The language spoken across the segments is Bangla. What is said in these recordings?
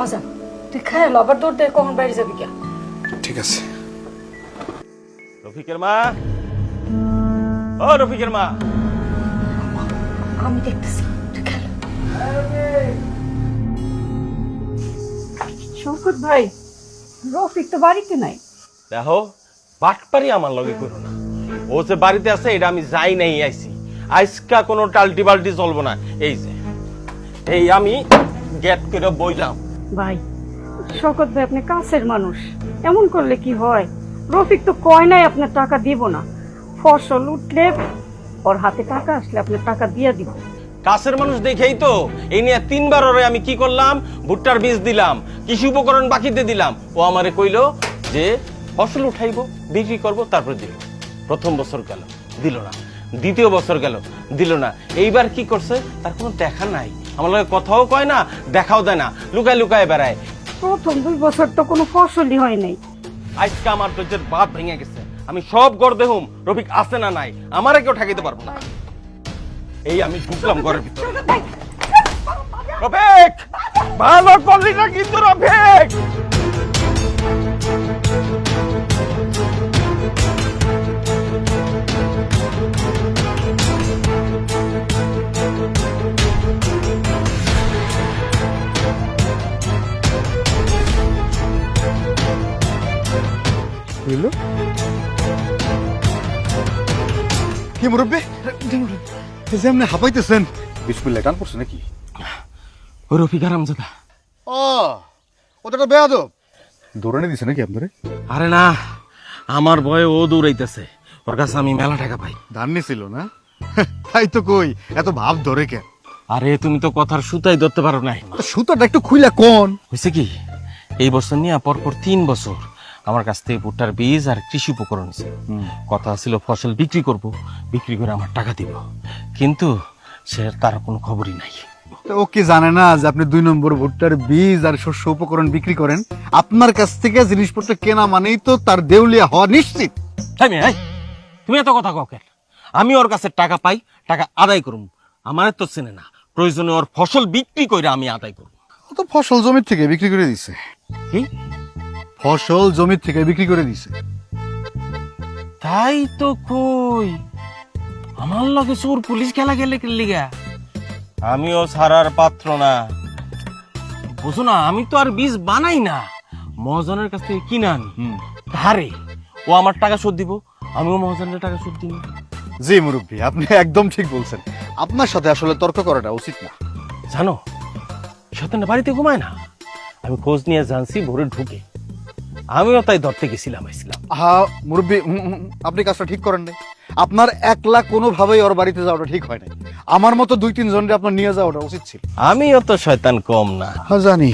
বাজান তুই খায় আবার দৌড় দিয়ে কখন বাইরে যাবি কে ঠিক আছে। রফিকের মা? ও রফিকের মা। আমি দেখতেছি তুই খেলো ভাই রফিক তো বাড়িতে নাই। দেখো বাটপারি আমার লগে করো না। ও যে বাড়িতে আছে এটা আমি যাই নাই আইছি। আইসকা কোনো টাল্টি বাল্টি চলবো না। এই যে এই আমি গেট করে বইলাম। ভাই, শকত ভাই আপনি কাছের মানুষ। এমন করলে কি হয়? রফিক তো কয় নাই আপনার টাকা দিব না। ফসল উঠলে ওর হাতে টাকা আসলে আপনার টাকা দিয়ে দিব। কাছের মানুষ দেখেই তো। এই নিয়ে তিনবার ওরে আমি কি করলাম? ভুট্টার বীজ দিলাম, কৃষি উপকরণ বাকিতে দিলাম। ও আমারে কইলো যে, ফসল উঠাইবো, বিক্রি করব, তারপর দিল। প্রথম বছর গেল, দিল না। দ্বিতীয় বছর গেল, দিল না। এইবার কি করছে? তার কোনো দেখা নাই। আমার লগে কথাও কয় না দেখাও দেয় না লুকায় লুকায় বেড়ায়। প্রথম দুই বছর তো কোনো ফসলই হয় নাই। আজকে আমার ধৈর্যের বাদ ভেঙে গেছে। আমি সব গড় দেহুম রফিক আছে না নাই আমারে কেউ ঠেকাইতে পারব না। এই আমি ঢুকলাম ঘরের ভিতরে। রফিক! ভালো করলি না কিন্তু রফিক? বুঝলো কি মুরব্বী? যে আপনি হাঁপাইতেছেন। বিসমিল্লাহ টান পড়ছে নাকি? ও রফিক আরামজাদা ও ওটা তো বেয়াদব। দৌড়ানি দিছে নাকি আপনারে? আরে না আমার ভয়ে ও দৌড়াইতেছে। ওর কাছে আমি মেলা টাকা পাই। ধান ছিল না? তাই তো কই এত ভাব ধরে কেন? আরে তুমি তো কথার সুতাই ধরতে পারো নাই। সুতাটা একটু খুইলা কোন? হয়েছে কি এই বছর নিয়ে পরপর তিন বছর আমার কাছ থেকে ভুট্টার বীজ আর কৃষি উপকরণ নিছে। কথা ছিল ফসল বিক্রি করব বিক্রি করে আমার টাকা দিব। কিন্তু সে তার কোনো খবরই নাই। ও কি জানে না যে আপনি দুই নম্বর ভুট্টার বীজ আর শস্য উপকরণ বিক্রি করেন? আপনার কাছ থেকে জিনিসপত্র কেনা মানেই তো তার দেউলিয়া হওয়া নিশ্চিত। তুমি এত কথা কও কেন? আমি ওর কাছে টাকা পাই টাকা আদায় করুম। আমার তো চেনে না। প্রয়োজনে ওর ফসল বিক্রি করে আমি আদায় করব ও তো ফসল জমির থেকে বিক্রি করে দিছে। কি? ফসল জমি থেকে বিক্রি করে দিছে। তাই তো কই। আমার লগে চোর পুলিশ খেলা গেলে লিগা? আমিও ছাড়ার পাত্র না। বুঝো না আমি তো আর বীজ বানাই না। মহাজনের কাছ থেকে কিনে আনি। ধারে ও আমার টাকা শোধ দিব আমিও মহাজনের টাকা শোধ দিব। জি মুরব্বী আপনি একদম ঠিক বলছেন। আপনার সাথে আসলে তর্ক করাটা উচিত না। জানো সত্যি বাড়িতে ঘুমায় না। আমি খোঁজ নিয়ে জানছি ভোরে ঢুকে। আমিও তাই ধরতে গেছিলাম আইছিলাম। হা মুরব্বী আপনি কাজটা ঠিক করেন নাই। আপনার একলা কোনোভাবেই ওর বাড়িতে যাওয়াটা ঠিক হয় নাই। আমার মতো দুই তিন জনকে আপনার নিয়ে যাওয়াটা উচিত ছিল। আমিও তো শয়তান কম না। হ্যাঁ জানি।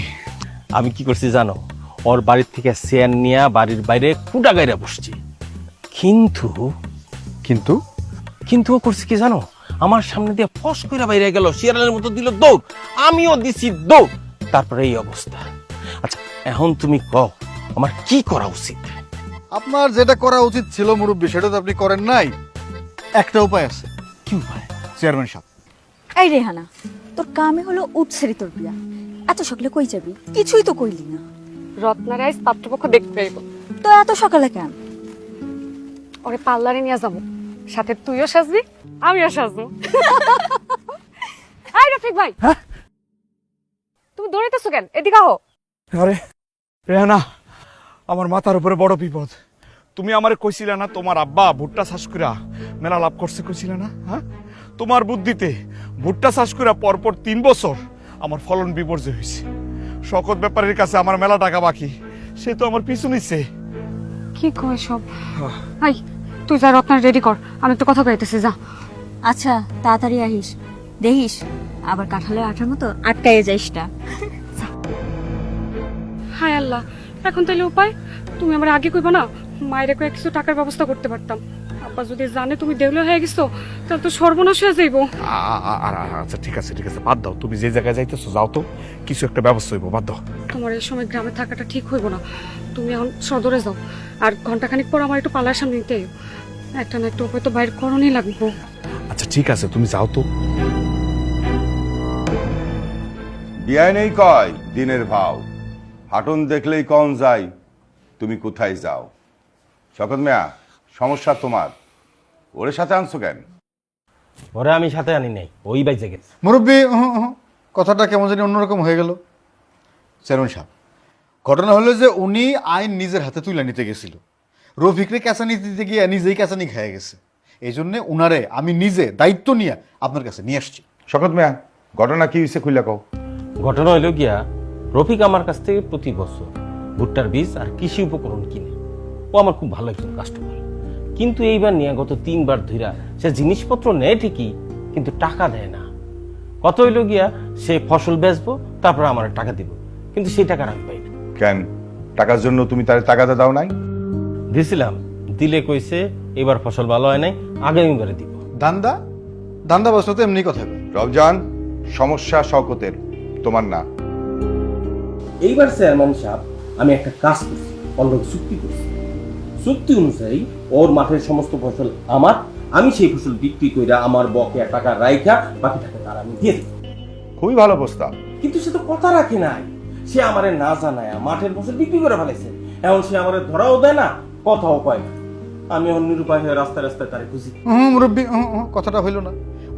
আমি কি করছি জানো? ওর বাড়ির থেকে চেয়ার নিয়ে বাড়ির বাইরে কুটা গাইরা বসছি। কিন্তু কিন্তু? কিন্তু ও করছে কি জানো? আমার সামনে দিয়ে ফস করে বাইরে গেল শিয়ালের মতো দিল দৌড়। আমিও দিছি দৌড়। তারপরে এই অবস্থা। আচ্ছা এখন তুমি কও আমার কি করা উচিত? আপনার যেটা করা উচিত ছিল মুরব্বী সেটা তো আপনি করেন নাই। একটা উপায় আছে। কি উপায়? চেয়ারম্যান সাহেব। এই রেহানা তোর কামে হলো উৎসেরি তোর বিয়া। এত সকালে কই যাবি? কিছুই তো কইলি না। রত্নার আইস পাত্রপক্ষ দেখতে আইব। তো এত সকালে কেন? ওরে পার্লারে নিয়ে যাব। সাথে তুইও সাজবি আমিও সাজবো। হাই রফিক ভাই। তুমি দৌড়াইতেছো কেন? এদিকে আহো। আরে রেহানা। আমার মাথার উপরে বড় বিপদ। তুমি আমারে কইছিলে না তোমার আব্বা ভুট্টা চাষ কইরা মেলা লাভ করছে কইছিলে না? হ্যাঁ? তোমার বুদ্ধিতে ভুট্টা চাষ কইরা পরপর তিন বছর আমার ফলন বিপর্যয় হয়েছে শকত ব্যাপারের কাছে আমার মেলা টাকা বাকি সে তো আমার পিছু নিচ্ছে কি কয় সব? হাই তুই যা রত্নার রেডি কর। আমি তো কথা কইতেছি যা। আচ্ছা তাড়াতাড়ি আহিস। দেখিস আবার কাঁঠালের আঠার মতো আটকাইয়ে যাইস না হাই আল্লাহ এখন তাহলে উপায়? তুমি আমার আগে কইবা না মায়ের কয়ে কিছু টাকার ব্যবস্থা করতে পারতাম। আব্বা যদি জানে তুমি দেউলে হয়ে গেছো তাহলে তো সর্বনাশ হয়ে যাইবো। আচ্ছা ঠিক আছে ঠিক আছে বাদ দাও। তুমি যে জায়গায় যাইতেছো যাও তো। কিছু একটা ব্যবস্থা হইব বাদ দাও। তোমার এই সময় গ্রামে থাকাটা ঠিক হইব না। তুমি এখন সদরে যাও। আর ঘন্টাখানিক পর আমার একটু পালার সামনে নিতে। একটা না একটু উপায় তো বাইর করণই লাগবো। আচ্ছা ঠিক আছে তুমি যাও তো। বিয়ায় নেই কয় দিনের ভাও। হাটন দেখলেই কন যাই তুমি কোথায় যাও? শকত মিয়া সমস্যা তোমার। ওর সাথে আনছো কেন? ওরে আমি সাথে আনি নাই ওই বাইজে গেছে। মুরব্বী কথাটা কেমন জানি অন্যরকম হয়ে গেল। চেয়ারম্যান সাহেব ঘটনা হলো যে উনি আইন নিজের হাতে তুলে নিতে গেছিল। রফিকরে ক্যাচানি দিতে গিয়ে নিজেই ক্যাচানি খেয়ে গেছে। এই জন্যে উনারে আমি নিজে দায়িত্ব নিয়ে আপনার কাছে নিয়ে আসছি। শকত মিয়া ঘটনা কি হয়েছে খুলে কও? ঘটনা হইল গিয়া রফিক আমার কাছ থেকে প্রতি বছর ভুট্টার বীজ আর কৃষি উপকরণ কিনে। ও আমার খুব ভালো একজন কাস্টমার কিন্তু এইবার নিয়ে গত তিনবার ধইরা সে জিনিসপত্র নেয় ঠিকই কিন্তু টাকা দেয় না। কত হইল গিয়া সে ফসল বেচবো তারপর আমার টাকা দিব। কিন্তু সেই টাকা আমি পাই না। কেন? টাকার জন্য তুমি তার টাকাটা দাও নাই? দিছিলাম দিলে কইছে এবার ফসল ভালো হয় নাই আগামীবারে দিব। দান্দা? দান্দা বসলে তো এমনি কথা রবজান সমস্যা শকতের তোমার না। এইবার চেয়ারম্যান সাহেব আমি একটা কাজ করছি অন্য চুক্তি করছি। চুক্তি অনুযায়ী ওর মাঠের সমস্ত ফসল আমার আমি সেই ফসল বিক্রি কইরা আমার বকেয়া টাকা রাইখা বাকি টাকা তার আমি দিয়ে দেব খুবই ভালো প্রস্তাব। কিন্তু সে তো কথা রাখে নাই। সে আমারে না জানায় মাঠের ফসল বিক্রি করে ফেলেছে এখন সে আমারে ধরাও দেয় না কথাও কয় না। আমি এখন নিরুপায় হয়ে রাস্তায় রাস্তায় তারে খুঁজি। হুম মুরব্বী কথাটা হইল না।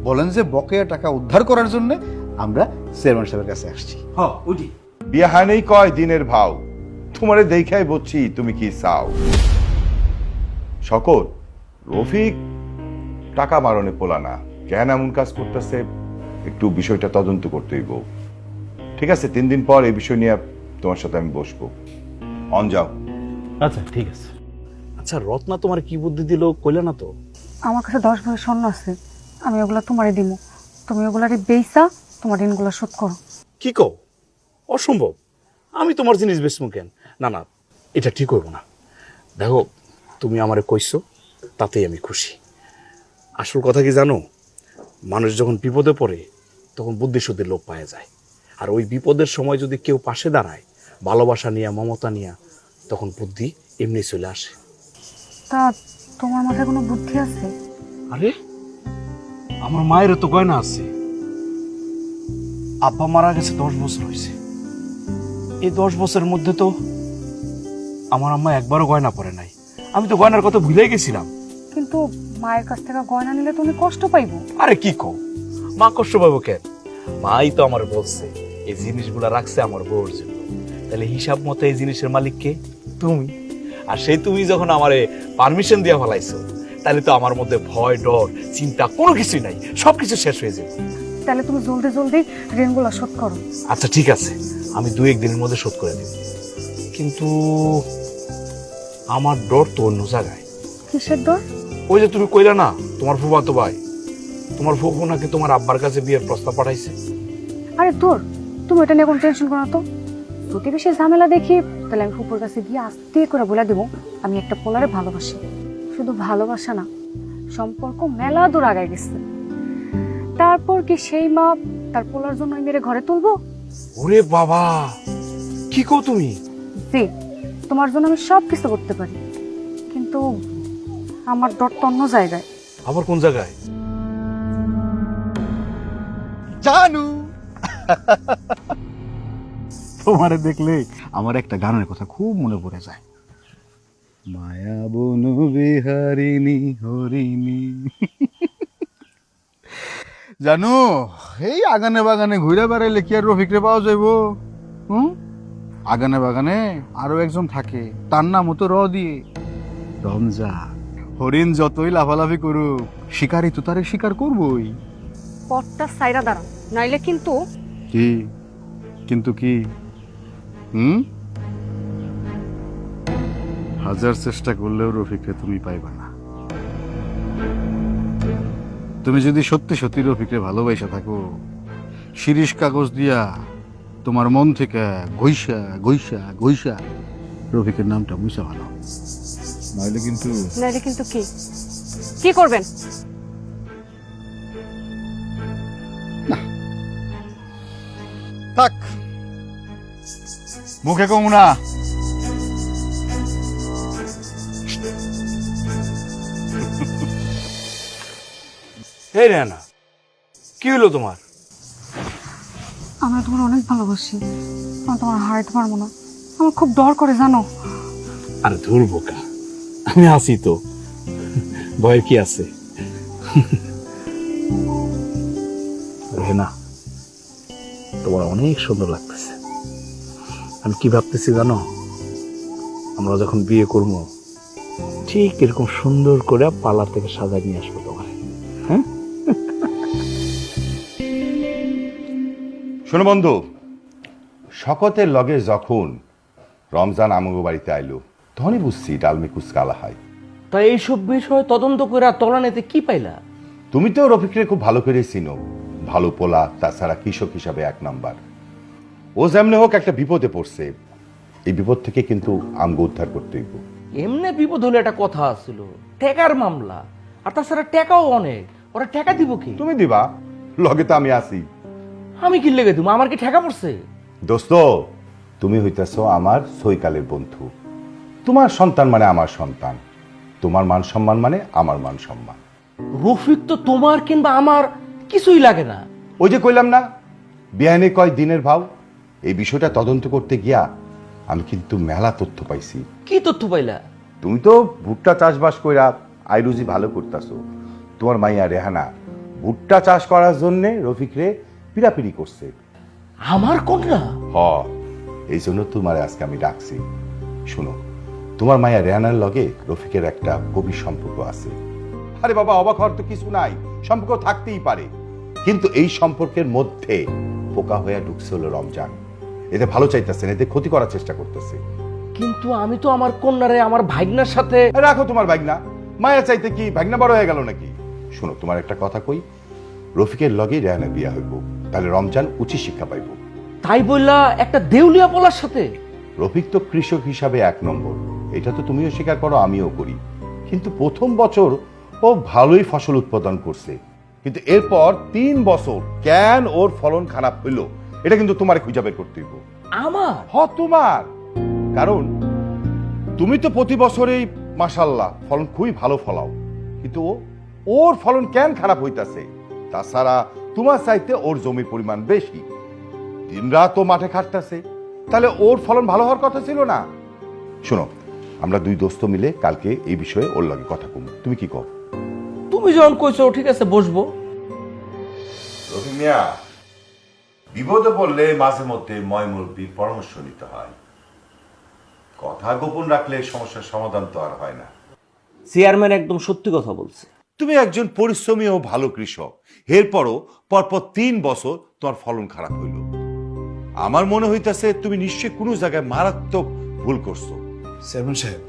বলেন যে বকেয়া টাকা উদ্ধার করার জন্য আমরা চেয়ারম্যান সাহেবের কাছে আসছি। হ উঠি বিয়াহানেই কয় দিনের ভাও? তোমারে দেখাই বলছি তুমি কি চাও? শকত রফিক টাকা মারণে পোলা না। কেন এমন কাজ করতেছে? একটু বিষয়টা তদন্ত করতে হইব। ঠিক আছে তিন দিন পর এই বিষয় নিয়ে তোমার সাথে আমি বসবো। অন যাও। আচ্ছা ঠিক আছে। আচ্ছা রত্না তোমার কি বুদ্ধি দিল কইলে না তো? আমার কাছে দশ ভরি স্বর্ণ আছে। আমি ওগুলা তোমারে দিব তুমি ওগুলারে বেইসা তোমার ঋণগুলো শোধ করো। কি কও? অসম্ভব। আমি তোমার জিনিস বেচমু কেন? না না এটা ঠিক হইব না। দেখো তুমি আমারে কইছো তাতেই আমি খুশি। আসল কথা কি জানো? মানুষ যখন বিপদে পড়ে তখন বুদ্ধি শুদ্ধি লোপ পাওয়া যায়। আর ওই বিপদের সময় যদি কেউ পাশে দাঁড়ায় ভালোবাসা নিয়ে মমতা নিয়ে তখন বুদ্ধি এমনি চলে আসে। তা তোমার মাথায় কোনো বুদ্ধি আছে? আরে আমার মায়ের তো গয়না আছে। আব্বা মারা গেছে দশ বছর হয়েছে এই দশ বছরের মধ্যে তো আমার আম্মা একবারও গয়না পরে নাই। আমি তো গয়নার কথা ভুলে গেছিলাম। কিন্তু মায়ের কাছ থেকে গয়না নিলে তুমি কষ্ট পাইবো। আরে কি কও? মা কষ্ট পাবো কেন? মাই তো আমার বলছে এই জিনিসগুলা রাখছে আমার বউর জন্য। তাহলে হিসাব মতো এই জিনিসের মালিক কে? তুমি। আর সেই তুমি যখন আমারে পারমিশন দিয়া ফেলাইছো তাহলে তো আমার মধ্যে ভয় ডর চিন্তা কোনো কিছুই নাই। সবকিছু শেষ হয়ে যাবে। তাহলে তুমি জলদি জলদি ঋণগুলো শোধ করো। আচ্ছা ঠিক আছে। আমি দু একদিনের মধ্যে শোধ করে দেব কিন্তু আমার ডর তো অন্য জায়গায়। কিসের দর ওই যে তুমি কইলা না তোমার ফুফাতো ভাই। তোমার ফুফু নাকি তোমার আব্বার কাছে বিয়ের প্রস্তাব পাঠাইছে। আরে তোর তুমি এটা নিয়ে কোনো টেনশন করো তো। যদি বেশি ঝামেলা দেখি তাহলে আমি ফুপুর কাছে গিয়ে আস্তে করে বলে দেবো আমি একটা পোলারে ভালোবাসি। শুধু ভালোবাসা না সম্পর্ক মেলা দূর আগায় গেছে। তারপর কি সেই মা তার পোলার জন্য মেরে ঘরে তুলবো? ওরে বাবা কি কও তুমি? জি তোমার জন্য আমি সব কিছু করতে পারি কিন্তু আমার ডর তো অন্য জায়গায়। আবার কোন জায়গায়? জানু! তোমারে দেখলে আমার একটা গানের কথা খুব মনে পড়ে যায়। মায়া বনু বিহারিণী হরিণী। জানো এই আগানে বাগানে ঘুরে বেড়াইলে কি আর রফিকরে পাওয়া যাইব? হুম? আগানে বাগানে আরও একজন থাকে তার নাম হতো র দিয়ে রমজান হরিণ যতই লাফালাফি করুক শিকারি তো তারে শিকার করবই। পথটা সাইরা নাইলে কিন্তু কি? কিন্তু কি? হুম? হাজার চেষ্টা করলেও রফিককে তুমি পাইবা না। তুমি যদি সত্যি সত্যি রফিককে ভালোবাসা থাকো শিরিষ কাগজ দিয়া তোমার মন থেকে ঘইসা ঘইসা ঘইসা রফিকের নামটা মুছা ভালো নইলে কিন্তু নাইলে কিন্তু কি? কি করবেন? থাক। মুখে কম না। এই কি হলো তোমার? আমরা তোমার অনেক ভালোবাসি। আমি তোমার না। আমার খুব ডর করে জানো? আরে ধুর বোকা আমি আছি তো। ভয়ের কি আছে? তোমার অনেক সুন্দর লাগতেছে। আমি কি ভাবতেছি জানো? আমরা যখন বিয়ে করব ঠিক এরকম সুন্দর করে পার্লার থেকে সাজায় নিয়ে আসব শোনো বন্ধু শকতের লগে যখন রমজান আমগো বাড়িতে আইলো তখনই বুঝছি ডালমে কুচকালা হয়। তা এইসব বিষয় তদন্ত করে তলানেতে কি পাইলা? তুমি তো রফিকরে খুব ভালো করে চিনো। ভালো পোলা তাছাড়া কৃষক হিসাবে এক নাম্বার। ও যেমনি হোক একটা বিপদে পড়ছে। এই বিপদ থেকে কিন্তু আমগো উদ্ধার করতে হইব। এমনি বিপদ হলে একটা কথা আছিল টেকার মামলা। আর তাছাড়া টাকাও অনেক। ওরা টাকা দিব কি? তুমি দিবা। লগে তো আমি আছি। আমি কি লেগে দিব? আমার কি ঠেকা পড়ছে? দোস্ত তুমি হইতেছ আমার সৈকালের বন্ধু। তোমার সন্তান মানে আমার সন্তান। তোমার মান সম্মান মানে আমার মান সম্মান। রফিক তো তোমার কিংবা আমার কিছুই লাগে না। ওই যে কইলাম না বিহানে কয় দিনের ভাও এই বিষয়টা তদন্ত করতে গিয়া আমি কিন্তু মেলা তথ্য পাইছি। কি তথ্য পাইলা? তুমি তো ভুট্টা চাষবাস কইরা আইরুজি ভালো করতাছো। তোমার মাইয়া রেহানা ভুট্টা চাষ করার জন্য রফিকরে পিড়াপিড়ি করছে। আমার কন্যা? হ এই জন্য তোমার আজকে আমি ডাকছি। শুনো তোমার মায়া রেহানার লগে রফিকের একটা গভীর সম্পর্ক আছে। আরে বাবা অবাক হওয়ার তো কিছু নাই। সম্পর্ক থাকতেই পারে। কিন্তু এই সম্পর্কের মধ্যে পোকা হয়ে ঢুকছে হলো রমজান। এতে ভালো চাইতেছেন এতে ক্ষতি করার চেষ্টা করতেছে। কিন্তু আমি তো আমার কন্যারে আমার ভাইগনার সাথে রাখো তোমার ভাগনা মায়া চাইতে কি ভাগনা বড় হয়ে গেল নাকি? শোনো তোমার একটা কথা কই। রফিকের লগে রেহানা বিয়া হইব। তাহলে রমজান উচিত শিক্ষা পাইব। তাই বললা একটা দেউলিয়া পোলার সাথে। রফিক তো কৃষক হিসাবে এক নম্বর। এটা তো তুমিও স্বীকার করো আমিও করি। কিন্তু প্রথম বছর ও ভালোই ফসল উৎপাদন করছে। কিন্তু এরপর তিন বছর কেন ওর ফলন খারাপ হইল এটা কিন্তু তোমার খুঁজে বের করতে হইব। আমার? হ তোমার। কারণ তুমি তো প্রতি বছরেই মাসাল্লাহ ফলন খুবই ভালো ফলাও। কিন্তু ওর ফলন কেন খারাপ হইতাছে? তাছাড়া তোমার চাইতে ওর জমির পরিমাণ বেশি। দিনরাত ও মাঠে খাটতেছে। তাহলে ওর ফলন ভালো হওয়ার কথা ছিল না? শোনো আমরা দুই দোস্ত মিলে কালকে এই বিষয়ে ওর লাগে কথা কম। তুমি কি কর তুমি যখন কইছো ঠিক আছে বসবো। রবি মিয়া বিপদে পড়লে মাঝে মধ্যে ময়মুরব্বীর পরামর্শ নিতে হয়। কথা গোপন রাখলে সমস্যার সমাধান তো আর হয় না। চেয়ারম্যান একদম সত্যি কথা বলছে। তুমি একজন পরিশ্রমী ও ভালো কৃষক। এরপরও পরপর তিন বছর তোমার ফলন খারাপ হইল। আমার মনে হইতাছে তুমি নিশ্চয়ই কোনো জায়গায় মারাত্মক ভুল করছ। চেয়ারম্যান সাহেব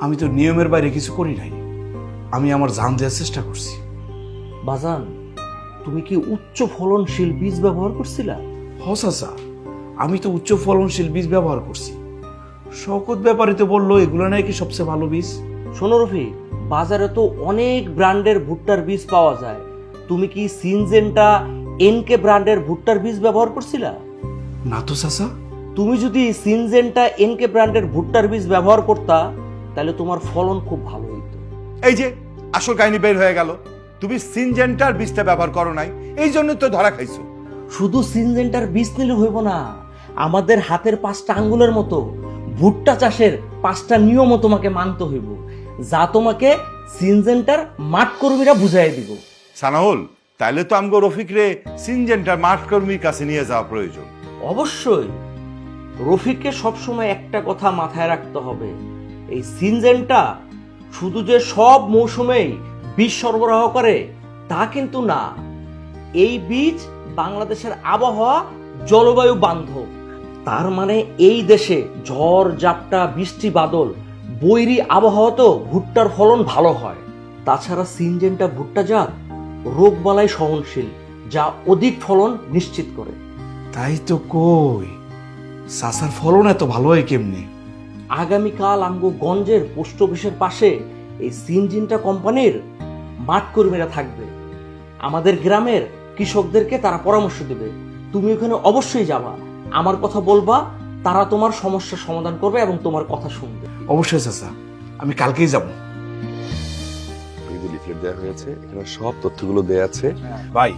আমি তো নিয়মের বাইরে কিছু করি নাই। আমি আমার জান দেওয়ার চেষ্টা করছি। বাজান তুমি কি উচ্চ ফলনশীল বীজ ব্যবহার করছিলা? হসাসা আমি তো উচ্চ ফলনশীল বীজ ব্যবহার করছি। শকত ব্যাপারী তো বলল এগুলো নাকি সবচেয়ে ভালো বীজ। শোনো রফিক বাজারে তো অনেক ব্র্যান্ডের ভুট্টার বীজ পাওয়া যায়। তুমি কি সিনজেন্টা এনকে ব্র্যান্ডের ভুট্টার বীজ ব্যবহার করছিলা? না তো চাচা তুমি যদি সিনজেন্টা এনকে ব্র্যান্ডের ভুট্টার বীজ ব্যবহার করতা তাহলে তোমার ফলন খুব ভালো হইতো। এই যে আসল কাহিনী বের হয়ে গেল। তুমি সিনজেন্টার বীজটা ব্যবহার করো নাই এই জন্য তো ধরা খাইছো। শুধু সিনজেন্টার বীজ নিলে হইব না আমাদের হাতের পাঁচটা আঙ্গুলের মতো ভুট্টা চাষের পাঁচটা নিয়মও তোমাকে মানতে হইব। যা তোমাকে সিনজেন্টার মাঠ কর্মীরা বুঝাই দিব। সানাউল তাইলে তো আমগো রফিক রে সিনজেন্টার মাঠ কর্মীর কাছে নিয়ে যাওয়া প্রয়োজন। অবশ্যই। রফিককে সবসময় একটা কথা মাথায় রাখতে হবে। এই সিনজেনটা শুধু যে সব মৌসুমেই বীজ সরবরাহ করে তা কিন্তু না। এই বীজ বাংলাদেশের আবহাওয়া জলবায়ু বান্ধব। তার মানে এই দেশে ঝড় জাপটা বৃষ্টি বাদল বৈরী আবহাওয়াতেও ভুট্টার ফলন ভালো হয়। তাছাড়া সিনজেনটা ভুট্টা জাত রোগবালাই সহনশীল যা অধিক ফলন নিশ্চিত করে। তাই তো কই সাসার ফলন এত ভালো হয় কেমনে? আগামীকাল আমগো গঞ্জের পোস্ট অফিসের পাশে এই সিনজিনটা কোম্পানির মাঠ কর্মীরা থাকবে। আমাদের গ্রামের কৃষকদেরকে তারা পরামর্শ দেবে। তুমি ওখানে অবশ্যই যাবা। আমার কথা বলবা তারা তোমার সমস্যার সমাধান করবে এবং তোমার কথা শুনবে। অবশ্যই চাচা আমি কালকেই যাব। এই লিফলেট দেওয়া হয়েছে এখানে সব তথ্যগুলো দেওয়া আছে। ভাই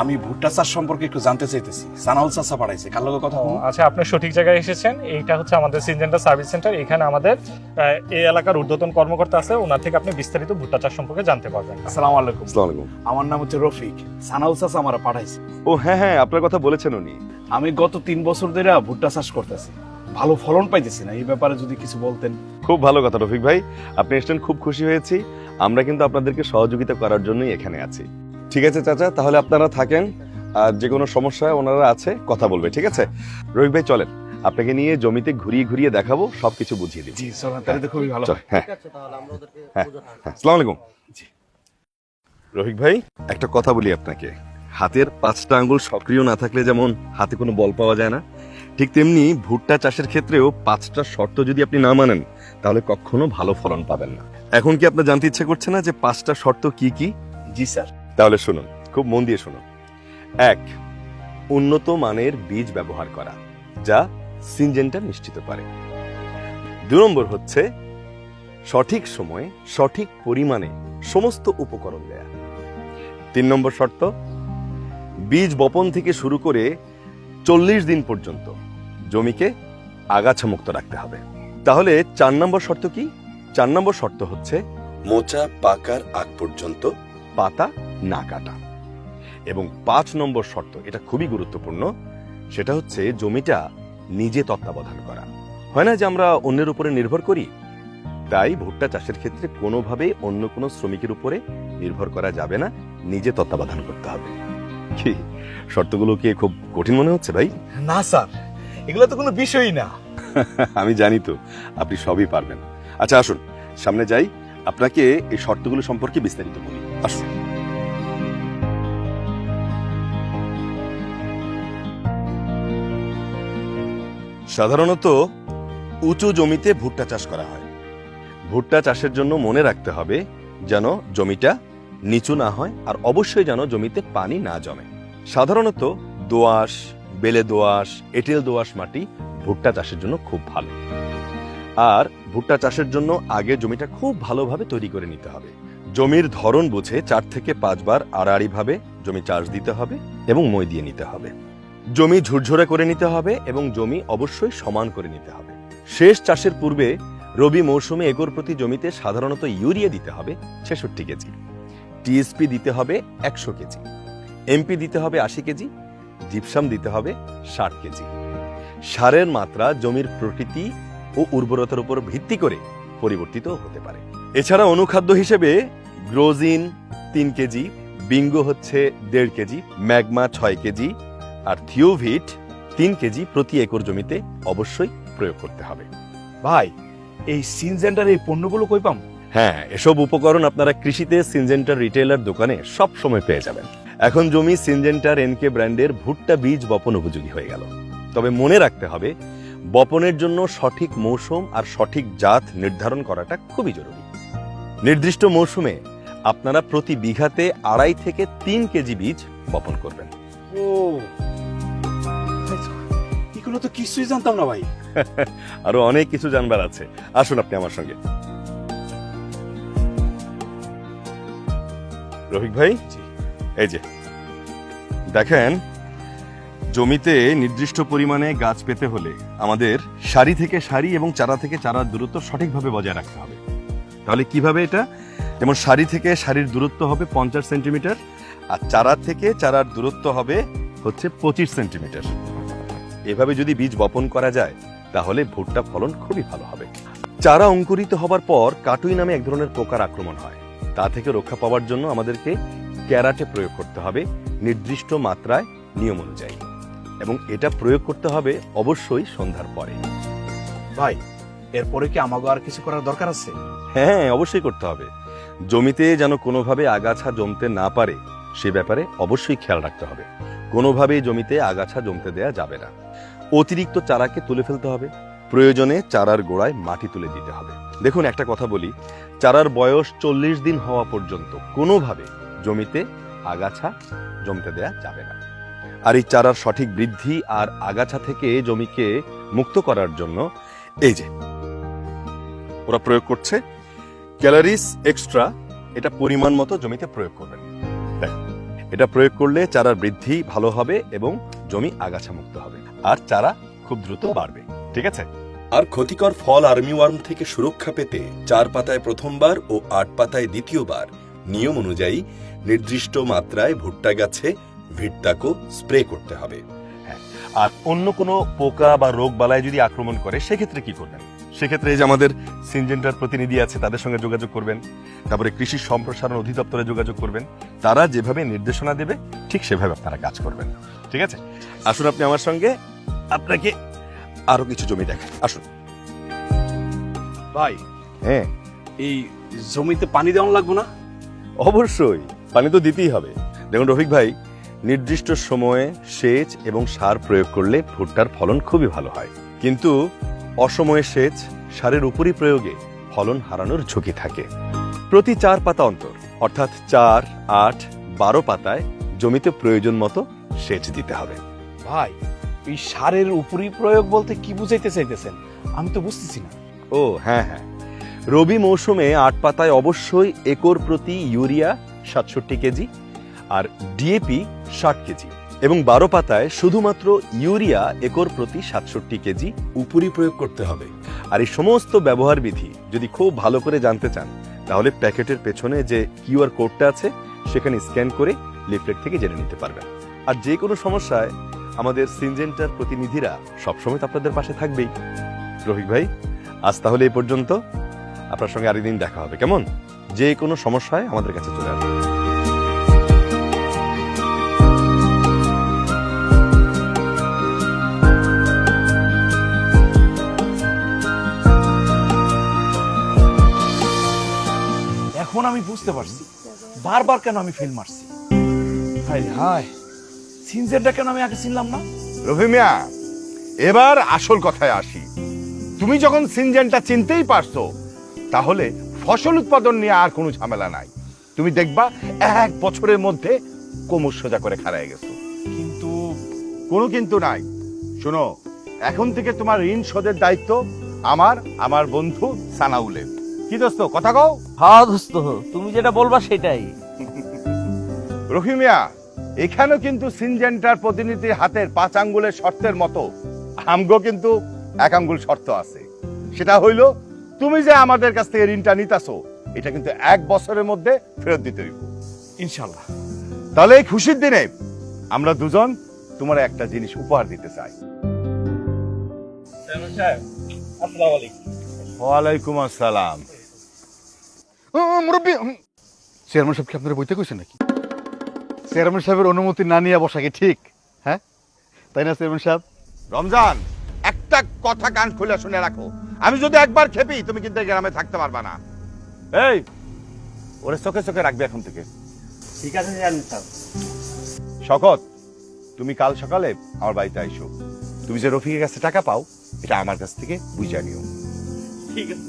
আমি ভুট্টা চাষ সম্পর্কে একটু জানতে চাইতেছি। সানাউল চাষা পাঠাইছে কার লগে কথা আচ্ছা আপনি সঠিক জায়গায় এসেছেন। এইটা হচ্ছে আমাদের সিনজেন্টার সার্ভিস সেন্টার। এখানে আমাদের আহ, এই এলাকার ঊর্ধ্বতন কর্মকর্তা আছে। ওনার থেকে আপনি বিস্তারিত ভুট্টা চাষ সম্পর্কে জানতে পারবেন। আসসালামু আলাইকুম। আসসালামু আলাইকুম। আমার নাম হচ্ছে রফিক। সানাউল চাষা আমার পাঠাইছে। ও হ্যাঁ হ্যাঁ আপনার কথা বলেছেন উনি। আমি গত তিন বছর ধরে ভুট্টা চাষ করতেছি। ভালো ফলন পাইতেছি না এই ব্যাপারে যদি কিছু বলতেন। খুব ভালো কথা রফিক ভাই। আপনি এসছেন খুব খুশি হয়েছি। আমরা কিন্তু আপনাদেরকে সহযোগিতা করার জন্যই এখানে আছি। ঠিক আছে চাচা তাহলে আপনারা থাকেন। আর যে কোনো সমস্যায় ওনারা আছে কথা বলবে ঠিক আছে? রফিক ভাই চলেন। আপনাকে নিয়ে জমিতে ঘুরিয়ে ঘুরিয়ে দেখাবো সবকিছু বুঝিয়ে দিব। জি তাহলে তো খুবই ভালো। হ্যাঁ। হ্যাঁ হ্যাঁ। আসসালামু আলাইকুম। রফিক ভাই একটা কথা বলি আপনাকে। হাতের পাঁচটা আঙ্গুল সক্রিয় না থাকলে যেমন হাতে কোনো বল পাওয়া যায় না ঠিক তেমনি ভুট্টা চাষের ক্ষেত্রেও পাঁচটা শর্ত যদি আপনি না মানেন তাহলে কখনো ভালো ফলন পাবেন না। এখন কি আপনার জানতে ইচ্ছে করছে না যে পাঁচটা শর্ত কি কি? জি স্যার। তাহলে শুনুন খুব মন দিয়ে শুনুন। এক উন্নত মানের বীজ ব্যবহার করা যা সিনজেনটা নিশ্চিত করে। দু নম্বর হচ্ছে সঠিক সময়ে সঠিক পরিমাণে সমস্ত উপকরণ দেয়া। তিন নম্বর শর্ত বীজ বপন থেকে শুরু করে চল্লিশ দিন পর্যন্ত জমিকে আগাছা মুক্ত রাখতে হবে। তাহলে চার নম্বর শর্ত কি? চার নম্বর শর্ত হচ্ছে মোচা পাকার আগ পর্যন্ত পাতা না কাটা। এবং পাঁচ নম্বর শর্ত, এটা খুবই গুরুত্বপূর্ণ, সেটা হচ্ছে জমিটা নিজে তত্ত্বাবধান করা। হয় না যে আমরা অন্যের উপরে নির্ভর করি? তাই ভুট্টা চাষের ক্ষেত্রে কোনোভাবেই অন্য কোনো শ্রমিকের উপরে নির্ভর করা যাবে না, নিজে তত্ত্বাবধান করতে হবে। কি? শর্তগুলো কি খুব কঠিন মনে হচ্ছে ভাই? না স্যার। এগুলো তো কোনো বিষয়ই না। আমি জানি তো আপনি সবই পারবেন। আচ্ছা আসুন সামনে যাই। আপনাকে এই শর্তগুলো সম্পর্কে বিস্তারিত বলি। আসুন। সাধারণত উঁচু জমিতে ভুট্টা চাষ করা হয়। ভুট্টা চাষের জন্য মনে রাখতে হবে যেন জমিটা নিচু না হয় আর অবশ্যই যেন জমিতে পানি না জমে। সাধারণত দোআঁশ, বেলে দোআঁশ, এঁটেল দোআঁশ মাটি ভুট্টা চাষের জন্য খুব ভালো। আর ভুট্টা চাষের জন্য আগে জমিটা খুব ভালোভাবে তৈরি করে নিতে হবে। জমির ধরন বুঝে চার থেকে পাঁচবার আড়াআড়ি ভাবে জমি চাষ দিতে হবে এবং মই দিয়ে নিতে হবে। জমি ঝুরঝুরে করে নিতে হবে এবং জমি অবশ্যই সমান করে নিতে হবে। শেষ চাষের পূর্বে রবি মৌসুমে একর প্রতি জমিতে সাধারণত ইউরিয়া দিতে হবে, ছেষট্টি কেজি। টিএসপি দিতে হবে একশো কেজি। এমপি দিতে হবে আশি কেজি জিপসাম দিতে হবে ষাট কেজি। সারের মাত্রা জমির প্রকৃতি ও উর্বরতার উপর ভিত্তি করে পরিবর্তিত হতে পারে। এছাড়া অনুখাদ্য হিসেবে গ্রোজিন তিন কেজি, বিঙ্গো হচ্ছে দেড় কেজি, ম্যাগমা ছয় কেজি আর থিওভিট তিন কেজি প্রতি একর জমিতে অবশ্যই প্রয়োগ করতে হবে। ভাই, এই সিনজেন্টার এই পণ্যগুলো কই পাম? হ্যাঁ এসব উপকরণ আপনারা কৃষিতে সিনজেন্টার রিটেলার দোকানে সব সময় পেয়ে যাবেন। এখন জমি সিনজেন্টার এনকে ব্র্যান্ডের ভুট্টা বীজ বপন উপযোগী হয়ে গেল। তবে মনে রাখতে হবে বপনের জন্য সঠিক মৌসুম আর সঠিক জাত নির্ধারণ করাটা খুবই জরুরি। নির্দিষ্ট মৌসুমে আপনারা প্রতি বিঘাতে আড়াই থেকে তিন কেজি বীজ বপন করবেন। ও এগুলো তো কিছুই জানতাম না ভাই। আরও অনেক কিছু জানবার আছে। আসুন আপনি আমার সঙ্গে। রফিক ভাই? এই যে। দেখেন জমিতে নির্দিষ্ট পরিমাণে গাছ পেতে হলে আমাদের সারি থেকে সারি এবং চারা থেকে চারার দূরত্ব সঠিকভাবে বজায় রাখতে হবে। তাহলে কীভাবে এটা? যেমন সারি থেকে সারির দূরত্ব হবে পঞ্চাশ সেন্টিমিটার আর চারা থেকে চারার দূরত্ব হবে হচ্ছে পঁচিশ সেন্টিমিটার। এভাবে যদি বীজ বপন করা যায় তাহলে ভুট্টা ফলন খুবই ভালো হবে। চারা অঙ্কুরিত হবার পর কাটুই নামে এক ধরনের পোকার আক্রমণ হয়। তা থেকে রক্ষা পাওয়ার জন্য আমাদেরকে ক্যারাটে প্রয়োগ করতে হবে নির্দিষ্ট মাত্রায় নিয়ম অনুযায়ী। এবং এটা প্রয়োগ করতে হবে অবশ্যই সন্ধ্যার পরে। ভাই এরপরে কি আমাকে আর কিছু করার দরকার আছে? হ্যাঁ অবশ্যই করতে হবে। জমিতে যেন কোনোভাবে আগাছা জমতে না পারে সে ব্যাপারে অবশ্যই খেয়াল রাখতে হবে। কোনোভাবেই জমিতে আগাছা জমতে দেয়া যাবে না। অতিরিক্ত চারাকে তুলে ফেলতে হবে। প্রয়োজনে চারার গোড়ায় মাটি তুলে দিতে হবে। দেখুন, একটা কথা বলি। চারার বয়স চল্লিশ দিন হওয়া পর্যন্ত কোনোভাবে জমিতে আগাছা জমতে দেয়া যাবে না। আর এই চারার সঠিক বৃদ্ধি আর আগাছা থেকে জমিকে মুক্ত করার জন্য এই যে, ওরা প্রয়োগ করছে। ক্যালারিস এক্সট্রা এটা পরিমাণ মতো জমিতে প্রয়োগ করবেন। এটা প্রয়োগ করলে চারার বৃদ্ধি ভালো হবে এবং জমি আগাছা মুক্ত হবে। আর চারা খুব দ্রুত বাড়বে। ঠিক আছে? আর ক্ষতিকর ফল আর্মিওয়ার্ম থেকে সুরক্ষা পেতে চার পাতায় প্রথমবার ও আট পাতায় দ্বিতীয়বার। নিয়ম অনুযায়ী নির্দিষ্ট মাত্রায় ভুট্টা গাছে ভিট্টাকো স্প্রে করতে হবে। হ্যাঁ আর অন্য কোনো পোকা বা রোগ বালায় যদি আক্রমণ করে, সেক্ষেত্রে কি করবেন? সেক্ষেত্রে এই যে আমাদের সিনজেন্টার প্রতিনিধি আছে, তাদের সঙ্গে যোগাযোগ করবেন। তারপরে কৃষি সম্প্রসারণ অধিদপ্তরে যোগাযোগ করবেন। তারা যেভাবে নির্দেশনা দেবে, ঠিক সেভাবে আপনারা কাজ করবেন। ঠিক আছে? আসুন আপনি আমার সঙ্গে। আপনাকে আরও কিছু জমি দেখেন আসুন। ভাই হ্যাঁ। এই জমিতে পানি দেওয়া লাগবো না? অবশ্যই পানি তো দিতেই হবে। দেখুন রফিক ভাই নির্দিষ্ট সময়ে সেচ এবং সার প্রয়োগ করলে ভুট্টার ফলন খুবই ভালো হয়। কিন্তু অসময়ে সেচ সারের উপরই প্রয়োগে ফলন হারানোর ঝুঁকি থাকে। প্রতি চার পাতা অন্তর অর্থাৎ চার আট বারো পাতায় জমিতে প্রয়োজন মতো সেচ দিতে হবে। ভাই এই সারের উপরি প্রয়োগ বলতে কি বুঝাইতে চাইতেছেন? আমি তো বুঝতেছি না। ও হ্যাঁ হ্যাঁ। রবি মৌসুমে আট পাতায় অবশ্যই একর প্রতি ইউরিয়া সাতষট্টি কেজি আর ডিএপি ষাট কেজি এবং বারো পাতায় শুধুমাত্র ইউরিয়া একর প্রতি সাতষট্টি কেজি উপরি প্রয়োগ করতে হবে। আর এই সমস্ত ব্যবহার বিধি যদি খুব ভালো করে জানতে চান, তাহলে প্যাকেটের পেছনে যে কিউআর কোডটা আছে, সেখানে স্ক্যান করে লিফলেট থেকে জেনে নিতে পারবেন। আর যে কোনো সমস্যায় আমাদের সিনজেন্টার প্রতিনিধিরা সবসময় তো আপনাদের পাশে থাকবেই। রফিক ভাই, আজ তাহলে এই পর্যন্ত। আপনার সঙ্গে আরেকদিন দেখা হবে, কেমন? যে কোনো সমস্যায় আমাদের কাছে চলে আসবে এখন আমি বুঝতে পারছি, বারবার কেন আমি ফেল মারছি? হাই হাই সিনজেনটা কেন আমি আগে চিনলাম না। রফি মিয়া এবার আসল কথায় আসি। তুমি যখন সিনজেনটা চিনতেই পারছ তাহলে ফসল উৎপাদন নিয়ে আর কোনো ঝামেলা নাই। তুমি দেখবা এক বছরের মধ্যে কোমর সোজা করে খাড়ায় গেছো। কিন্তু কোনো কিন্তু নাই। শোনো এখন থেকে তোমার ঋণ শোধের দায়িত্ব আমার আমার বন্ধু সানাউলের। কি দোস্ত কথা কও? হ্যাঁ দোস্ত তুমি যেটা বলবা সেটাই। রহিমিয়া এখানেও কিন্তু সিনজেন্টার প্রতিনিধির হাতের পাঁচ আঙ্গুলের শর্তের মতো। আমগো কিন্তু এক আঙ্গুল শর্ত আছে। সেটা হইল তুমি যে আমাদের কাছ থেকে ঋণটা নিতাছো এটা কিন্তু এক বছরের মধ্যে ফেরত দিতে হইব। ইনশাল্লাহ তাহলে এই খুশির দিনে আমরা দুজন তোমার একটা জিনিস উপহার দিতে চাই। ওয়ালাইকুম আসসালাম। মুরব্বী চেয়ারম্যান সাহেব কি আপনারা বইতে কইছে নাকি? চেয়ারম্যান সাহেবের অনুমতি না নিয়ে বসা কি ঠিক? হ্যাঁ? তাই না চেয়ারম্যান সাহেব? রমজান একটা কথা কান খুলে শুনে রাখো। আমি যদি একবার খেপি তুমি কিন্তু এই গ্রামে থাকতে পারবা না। এই ওরে চোখে চোখে রাখবে এখন থেকে। ঠিক আছে জানি স্যার শকত তুমি কাল সকালে আমার বাড়িতে আইসো। তুমি যে রফিকের কাছে টাকা পাও এটা আমার কাছ থেকে বুঝে নিও। ঠিক আছে।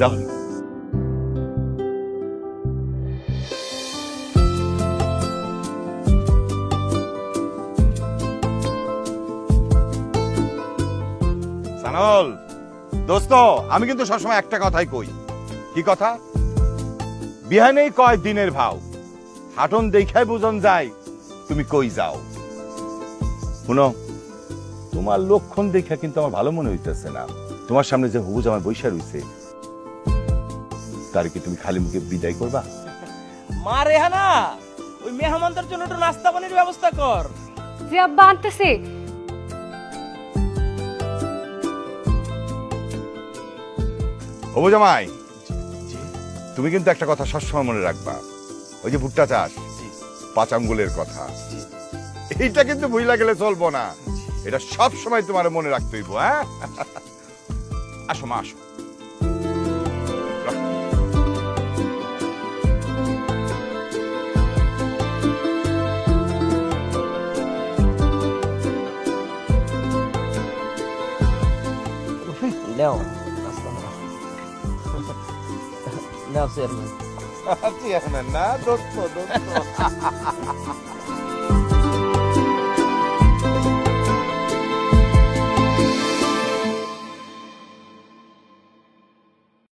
যাও। সানল দোস্ত আমি কিন্তু সবসময় একটা কথাই কই। কি কথা? বিহানেই কয় দিনের ভাও। হাটন দেখাই বুঝন যায় তুমি কই যাও। শুনো তোমার লক্ষণ দেখা কিন্তু আমার ভালো মনে হইতেছে না। তোমার সামনে যে হুবুজ আমার বৈশা রইছে তার কি তুমি খালি মুখে বিদায় করবা? মা রেহানা ওই মেহমানদের জন্য একটু নাস্তা পানির ব্যবস্থা কর। যে আব্বা আনতেছে। হবু জামাই। তুমি কিন্তু একটা কথা সবসময় মনে রাখবা। ওই যে ভুট্টা চাষ, পাঁচ আঙ্গুলের কথা। এইটা কিন্তু বুঝলা গেলে চলবো না। এটা সব সময় তোমার মনে রাখতে হইব হ্যাঁ? আসো মা, আসো। চেয়ারম্যান চেয়ারম্যান না দোস্ত দোস্ত।